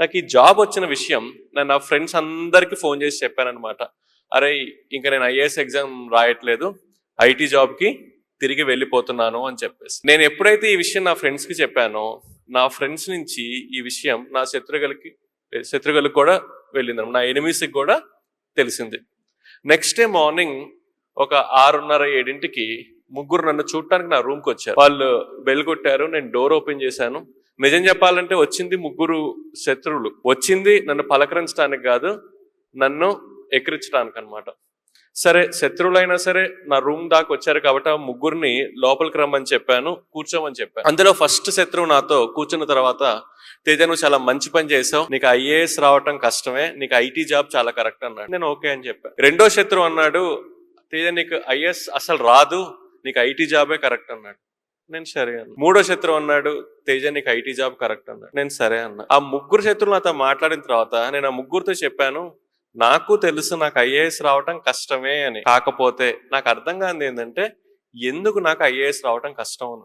నాకు ఈ జాబ్ వచ్చిన విషయం నేను నా ఫ్రెండ్స్ అందరికీ ఫోన్ చేసి చెప్పానమాట అరే ఇంకా నేను ఐఏఎస్ ఎగ్జామ్ రాయట్లేదు ఐటీ జాబ్కి తిరిగి వెళ్ళిపోతున్నాను అని చెప్పేసి. నేను ఎప్పుడైతే ఈ విషయం నా ఫ్రెండ్స్కి చెప్పానో నా ఫ్రెండ్స్ నుంచి ఈ విషయం నా శత్రుగలకి శత్రుగలకు కూడా వెళ్ళింది నా ఎనిమిస్కి కూడా తెలిసింది. నెక్స్ట్ డే మార్నింగ్ ఒక ఆరున్నర ఏడింటికి ముగ్గురు నన్ను చూడటానికి నా రూమ్కి వచ్చారు. వాళ్ళు బెల్ కొట్టారు నేను డోర్ ఓపెన్ చేశాను. నిజం చెప్పాలంటే వచ్చింది ముగ్గురు శత్రువులు. వచ్చింది నన్ను పలకరించడానికి కాదు నన్ను ఎక్కిరించడానికి అనమాట సరే శత్రువులైనా సరే నా రూమ్ దాకా వచ్చారు కాబట్టి ఆ ముగ్గురిని లోపలికి రమ్మని చెప్పాను కూర్చోమని చెప్పాను. అందులో ఫస్ట్ శత్రువు నాతో కూర్చున్న తర్వాత తేజ నువ్వు చాలా మంచి పని చేసావు నీకు ఐఏఎస్ రావటం కష్టమే నీకు ఐటీ జాబ్ చాలా కరెక్ట్ అన్నాడు. నేను ఓకే అని చెప్పాను రెండో శత్రువు అన్నాడు తేజ నీకు ఐఏఎస్ అసలు రాదు నీకు ఐటీ జాబే కరెక్ట్ అన్నాడు. నేను సరే అన్న. మూడో శత్రువు అన్నాడు తేజ నీకు ఐటీ జాబ్ కరెక్ట్ అన్నాడు. నేను సరే అన్నా. ఆ ముగ్గురు శత్రువులు నాతో మాట్లాడిన తర్వాత నేను ఆ ముగ్గురితో చెప్పాను నాకు తెలుసు నాకు ఐఏఎస్ రావటం కష్టమే అని. కాకపోతే నాకు అర్థం కానిది ఏంటంటే ఎందుకు నాకు ఐఏఎస్ రావటం కష్టం అని.